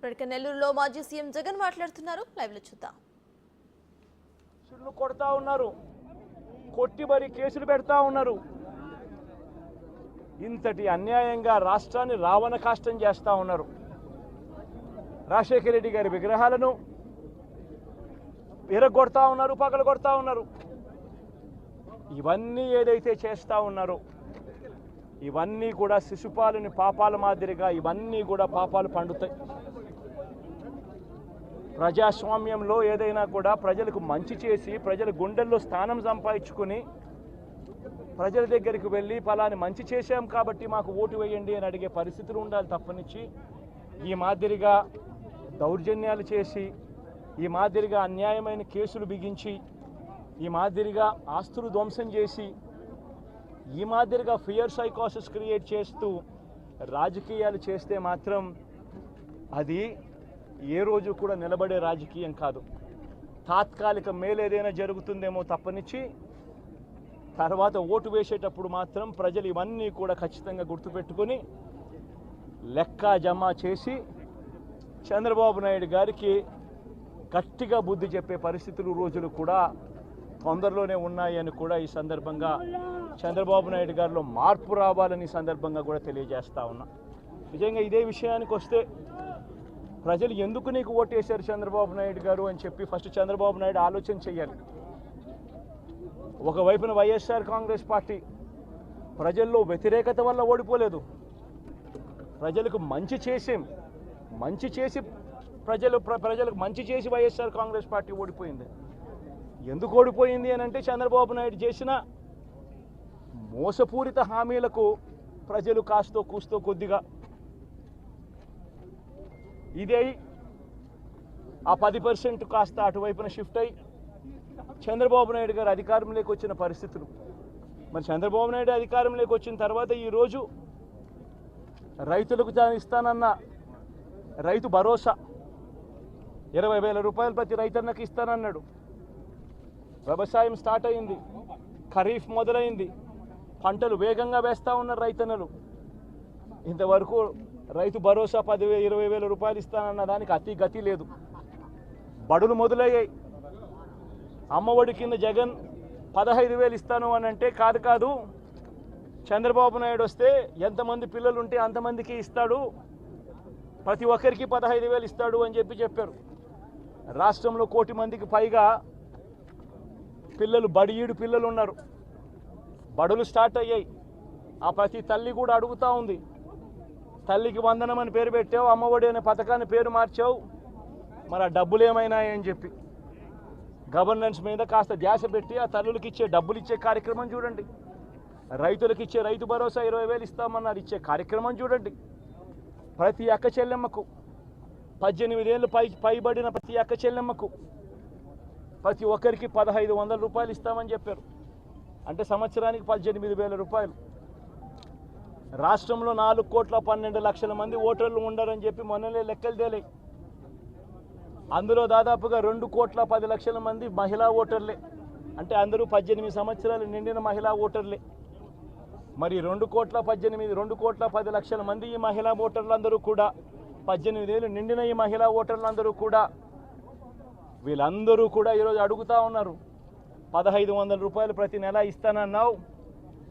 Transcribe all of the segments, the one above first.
ఇప్పటికే నెల్లూరులో మాజీ సీఎం జగన్ మాట్లాడుతున్నారు. లైవ్లో చూద్దాం కొడతా ఉన్నారు. కొట్టి మరి కేసులు పెడతా ఉన్నారు. ఇంతటి అన్యాయంగా రాష్ట్రాన్ని రావణ కాష్టం చేస్తా ఉన్నారు. రాజశేఖర రెడ్డి గారి విగ్రహాలను విరగొడతా ఉన్నారు పగలు కొడతా ఉన్నారు. ఇవన్నీ ఏదైతే చేస్తా ఉన్నారో ఇవన్నీ కూడా శిశుపాలని పాపాల మాదిరిగా ఇవన్నీ కూడా పాపాలు పండుతాయి. ప్రజాస్వామ్యంలో ఏదైనా కూడా ప్రజలకు మంచి చేసి ప్రజల గుండెల్లో స్థానం సంపాదించుకుని ప్రజల దగ్గరికి వెళ్ళి ఫలాన్ని మంచి చేశాం కాబట్టి మాకు ఓటు వేయండి అని అడిగే పరిస్థితులు ఉండాలి తప్పనిచ్చి. ఈ మాదిరిగా దౌర్జన్యాలు చేసి ఈ మాదిరిగా అన్యాయమైన కేసులు బిగించి ఈ మాదిరిగా ఆస్తులు ధ్వంసం చేసి ఈ మాదిరిగా ఫియర్ సైకాసిస్ క్రియేట్ చేస్తూ రాజకీయాలు చేస్తే మాత్రం అది ఏ రోజు కూడా నిలబడే రాజకీయం కాదు. తాత్కాలిక మేలేదైనా జరుగుతుందేమో తప్పనిచ్చి తర్వాత ఓటు వేసేటప్పుడు మాత్రం ప్రజలు ఇవన్నీ కూడా ఖచ్చితంగా గుర్తుపెట్టుకొని లెక్క జమ చేసి చంద్రబాబు నాయుడు గారికి గట్టిగా బుద్ధి చెప్పే పరిస్థితులు రోజులు కూడా తొందరలోనే ఉన్నాయని కూడా ఈ సందర్భంగా చంద్రబాబు నాయుడు గారిలో మార్పు రావాలని ఈ సందర్భంగా కూడా తెలియజేస్తా ఉన్నా. నిజంగా ఇదే విషయానికి వస్తే ప్రజలు ఎందుకు నీకు ఓటేశారు చంద్రబాబు నాయుడు గారు అని చెప్పి ఫస్ట్ చంద్రబాబు నాయుడు ఆలోచన చేయాలి. ఒకవైపున వైఎస్ఆర్ కాంగ్రెస్ పార్టీ ప్రజల్లో వ్యతిరేకత వల్ల ఓడిపోలేదు. ప్రజలకు మంచి చేసేం మంచి చేసి ప్రజలు ప్ర- ప్రజలకు మంచి చేసి వైఎస్ఆర్ కాంగ్రెస్ పార్టీ ఓడిపోయింది. ఎందుకు ఓడిపోయింది అని అంటే చంద్రబాబు నాయుడు చేసిన మోసపూరిత హామీలకు ప్రజలు కాస్తో కూస్తో కొద్దిగా ఇదే ఆ పది పర్సెంట్ కాస్త అటువైపున షిఫ్ట్ అయ్యి చంద్రబాబు నాయుడు గారు అధికారంలోకి వచ్చిన పరిస్థితులు. మరి చంద్రబాబు నాయుడు అధికారంలోకి వచ్చిన తర్వాత ఈరోజు రైతులకు తాను ఇస్తానన్న రైతు భరోసా. ఇరవై వేల రూపాయలు ప్రతి రైతన్నకి ఇస్తానన్నాడు. వ్యవసాయం స్టార్ట్ అయింది. ఖరీఫ్ మొదలైంది. పంటలు వేగంగా వేస్తూ ఉన్నారు రైతన్నలు. ఇంతవరకు రైతు భరోసా పదివే ఇరవై వేల రూపాయలు ఇస్తానన్న దానికి అతి గతి లేదు. బడులు మొదలయ్యాయి. అమ్మఒడి కింద జగన్ పదహైదు వేలు ఇస్తాను అని అంటే కాదు కాదు చంద్రబాబు నాయుడు వస్తే ఎంతమంది పిల్లలు ఉంటే అంతమందికి ఇస్తాడు. ప్రతి ఒక్కరికి పదహైదు వేలు ఇస్తాడు అని చెప్పి చెప్పారు. రాష్ట్రంలో కోటి మందికి పైగా పిల్లలు బడియీడు పిల్లలు ఉన్నారు. బడులు స్టార్ట్ అయ్యాయి. ఆ ప్రతి తల్లి కూడా అడుగుతూ ఉంది. తల్లికి వందనం అని పేరు పెట్టావు అమ్మఒడి అనే పథకాన్ని పేరు మార్చావు. మరి ఆ డబ్బులు ఏమైనాయని చెప్పి. గవర్నెన్స్ మీద కాస్త ధ్యాస పెట్టి ఆ తల్లులకి ఇచ్చే డబ్బులు ఇచ్చే కార్యక్రమం చూడండి. రైతులకు ఇచ్చే రైతు భరోసా ఇరవై వేలు ఇస్తామన్నారు ఇచ్చే కార్యక్రమం చూడండి. ప్రతి అక్క చెల్లెమ్మకు పద్దెనిమిదేళ్ళు పై పైబడిన ప్రతి అక్క చెల్లెమ్మకు ప్రతి ఒక్కరికి పదహైదు వందల రూపాయలు ఇస్తామని చెప్పారు. అంటే సంవత్సరానికి పద్దెనిమిది వేల రూపాయలు. రాష్ట్రంలో నాలుగు కోట్ల పన్నెండు లక్షల మంది ఓటర్లు ఉండరని చెప్పి మొన్ననే లెక్కలు తేలే అందులో దాదాపుగా రెండు కోట్ల పది లక్షల మంది మహిళా ఓటర్లే. అంటే అందరూ పద్దెనిమిది సంవత్సరాలు నిండిన మహిళా ఓటర్లే. మరి రెండు కోట్ల పద్దెనిమిది రెండు కోట్ల పది లక్షల మంది ఈ మహిళా ఓటర్లందరూ కూడా పద్దెనిమిది ఏళ్ళు నిండిన ఈ మహిళా ఓటర్లందరూ కూడా వీళ్ళందరూ కూడా ఈరోజు అడుగుతా ఉన్నారు. పదహైదు వందల రూపాయలు ప్రతి నెల ఇస్తానన్నావు.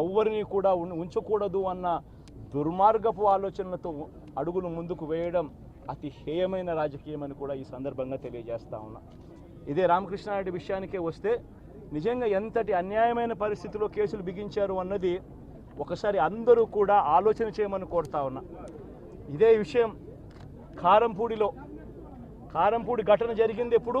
ఎవరిని కూడా ఉంచకూడదు అన్న దుర్మార్గపు ఆలోచనలతో అడుగులు ముందుకు వేయడం అతి హేయమైన రాజకీయం అని కూడా ఈ సందర్భంగా తెలియజేస్తా ఉన్నా. ఇదే రామకృష్ణారెడ్డి విషయానికే వస్తే నిజంగా ఎంతటి అన్యాయమైన పరిస్థితిలో కేసులు బిగించారు అన్నది ఒకసారి అందరూ కూడా ఆలోచన చేయమని కోరుతా ఉన్నా. ఇదే విషయం కారంపూడిలో. కారంపూడి ఘటన జరిగింది ఎప్పుడు?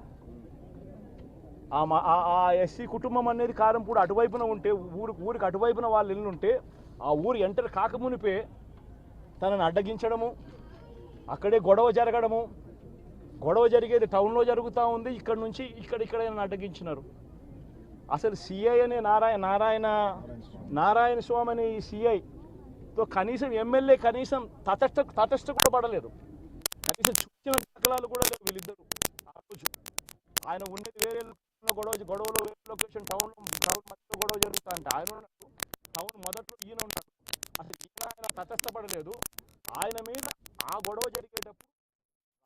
ఆ మ- ఆ- ఆ ఎస్సీ కుటుంబం అనేది కారంపూడి అటువైపున ఉంటే ఊరు ఊరికి అటువైపున వాళ్ళు ఇల్లుంటే ఆ ఊరు ఎంటర్ కాకమునిపే తనని అడ్డగించడము అక్కడే గొడవ జరగడము. గొడవ జరిగేది టౌన్లో జరుగుతూ ఉంది ఇక్కడ నుంచి ఇక్కడ ఇక్కడ అడ్డగించినారు. అసలు సిఐ అనే నారాయణ నారాయణ నారాయణ స్వామి అనే ఈ సిఐతో కనీసం ఎమ్మెల్యే కనీసం తటస్థ తటస్థ కూడా పడలేదు. కనీసం చూసిన దాఖలాలు కూడా లేవు వీళ్ళిద్దరు. ఆ రోజు ఆయన ఉండేది వేరే గొడవ గొడవలు లొకేషన్ టౌన్ టౌన్ మధ్యలో గొడవ జరుగుతా అంటే ఆయన ఉన్నాడు. టౌన్ మొదట్లో ఈయన ఉన్నాడు. అసలు ఈయన ఆయన తటస్థపడలేదు. ఆయన మీద ఆ గొడవ జరిగేటప్పుడు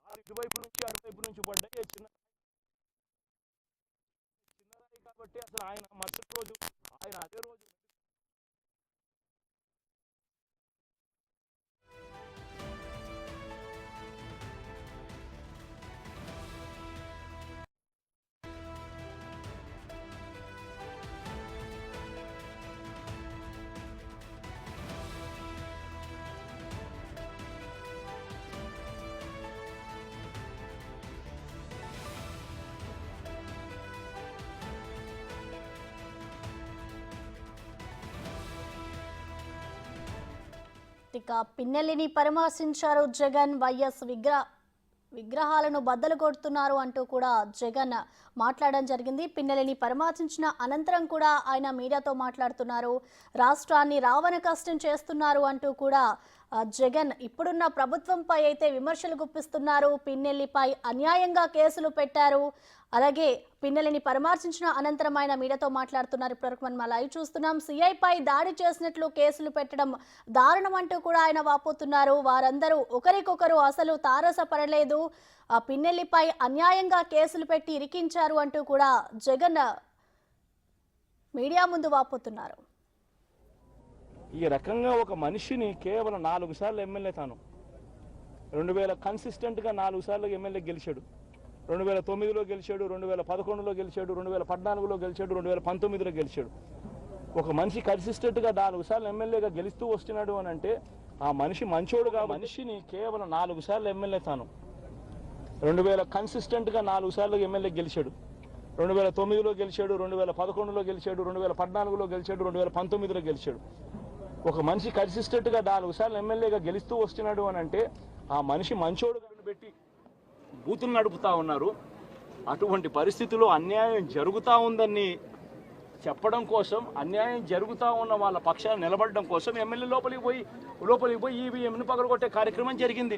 ఆ ఇటువైపు నుంచి అటువైపు నుంచి పడ్డాయి. చిన్న చిన్నరాయి కాబట్టి అసలు ఆయన మరుసటి రోజు ఆయన అదే రోజు ఇక పిన్నెల్లిని పరామర్శించారు జగన్. వైఎస్ విగ్రహ విగ్రహాలను బద్దలు కొడుతున్నారు అంటూ కూడా జగన్ మాట్లాడడం జరిగింది. పిన్నెలిని పరామర్శించిన అనంతరం కూడా ఆయన మీడియాతో మాట్లాడుతున్నారు. రాష్ట్రాన్ని రావణ కష్టం చేస్తున్నారు అంటూ కూడా జగన్ ఇప్పుడున్న ప్రభుత్వంపై అయితే విమర్శలు గుప్పిస్తున్నారు. పిన్నెల్లిపై అన్యాయంగా కేసులు పెట్టారు. అలాగే పిన్నెల్లిని పరామర్శించిన అనంతరం ఆయన మీడియాతో మాట్లాడుతున్నారు. ఇప్పటివరకు మనం లైవ్ చూస్తున్నాం. సిఐపై దాడి చేసినట్లు కేసులు పెట్టడం దారుణం అంటూ కూడా ఆయన వాపోతున్నారు. వారందరూ ఒకరికొకరు అసలు తారసపడలేదు. ఆ పిన్నెల్లిపై అన్యాయంగా కేసులు పెట్టి ఇరికించారు అంటూ కూడా జగన్ మీడియా ముందు వాపోతున్నారు. ఈ రకంగా ఒక మనిషిని కేవలం నాలుగు సార్లు ఎమ్మెల్యే తాను రెండు వేల కన్సిస్టెంట్గా నాలుగు సార్లు ఎమ్మెల్యే గెలిచాడు రెండు వేల తొమ్మిదిలో గెలిచాడు రెండు వేల పదకొండులో గెలిచాడు రెండు వేల పద్నాలుగులో గెలిచాడు రెండు వేల పంతొమ్మిదిలో గెలిచాడు ఒక మనిషి కన్సిస్టెంట్గా నాలుగు సార్లు ఎమ్మెల్యేగా గెలుస్తూ వస్తున్నాడు అని అంటే ఆ మనిషి మంచోడుగా మనిషిని కేవలం నాలుగు సార్లు ఎమ్మెల్యే తాను రెండు వేల కన్సిస్టెంట్గా నాలుగు సార్లు ఎమ్మెల్యే గెలిచాడు రెండు వేల తొమ్మిదిలో గెలిచాడు రెండు వేల పదకొండులో గెలిచాడు రెండు వేల పద్నాలుగులో గెలిచాడు రెండు వేల పంతొమ్మిదిలో గెలిచాడు ఒక మనిషి కన్సిస్టెంట్గా నాలుగు సార్లు ఎమ్మెల్యేగా గెలుస్తూ వస్తున్నాడు అని అంటే ఆ మనిషి మంచోడు పెట్టి బూతులు నడుపుతా ఉన్నారు. అటువంటి పరిస్థితిలో అన్యాయం జరుగుతూ ఉందని చెప్పడం కోసం అన్యాయం జరుగుతూ ఉన్న వాళ్ళ పక్షాన్ని నిలబడడం కోసం ఎమ్మెల్యే లోపలికి పోయి లోపలికి పోయి ఈవీఎంను పగలగొట్టే కార్యక్రమం జరిగింది.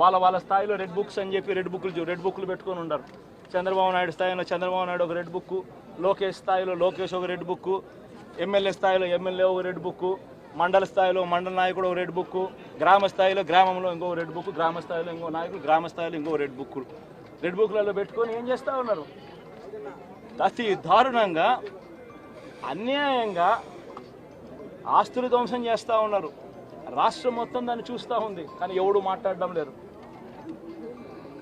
వాళ్ళ వాళ్ళ స్థాయిలో రెడ్ బుక్స్ అని చెప్పి రెడ్ బుక్లు రెడ్ బుక్లు పెట్టుకొని ఉన్నారు చంద్రబాబు నాయుడు స్థాయిలో చంద్రబాబు నాయుడు ఒక రెడ్ బుక్ లోకేష్ స్థాయిలో లోకేష్ ఒక రెడ్ బుక్ ఎమ్మెల్యే స్థాయిలో ఎమ్మెల్యే ఒక రెడ్ బుక్ మండల స్థాయిలో మండల నాయకుడు ఒక రెడ్ బుక్ గ్రామ స్థాయిలో గ్రామంలో ఇంకో రెడ్ బుక్ గ్రామ స్థాయిలో ఇంకో నాయకుడు గ్రామ స్థాయిలో ఇంకో రెడ్ బుక్ రెడ్ బుక్లలో పెట్టుకొని ఏం చేస్తూ ఉన్నారు? అతి దారుణంగా అన్యాయంగా ఆస్తులు ధ్వంసం చేస్తూ ఉన్నారు. రాష్ట్రం మొత్తం దాన్ని చూస్తూ ఉంది కానీ ఎవడు మాట్లాడడం లేదు.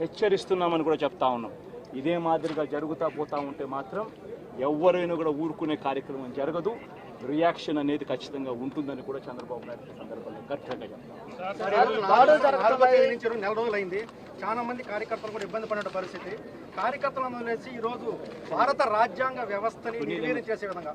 హెచ్చరిస్తున్నామని కూడా చెప్తా ఉన్నాం. ఇదే మాదిరిగా జరుగుతా పోతా ఉంటే మాత్రం ఎవరైనా కూడా ఊరుకునే కార్యక్రమం జరగదు. రియాక్షన్ అనేది ఖచ్చితంగా ఉంటుందని కూడా చంద్రబాబు నాయుడు సందర్భంగా గట్టిగా నుంచి నెల రోజులైంది చాలా మంది కార్యకర్తలు కూడా ఇబ్బంది పడిన పరిస్థితి. కార్యకర్తలను వదిలేసి ఈ రోజు భారత రాజ్యాంగ వ్యవస్థని నిర్వీర్యం చేసే విధంగా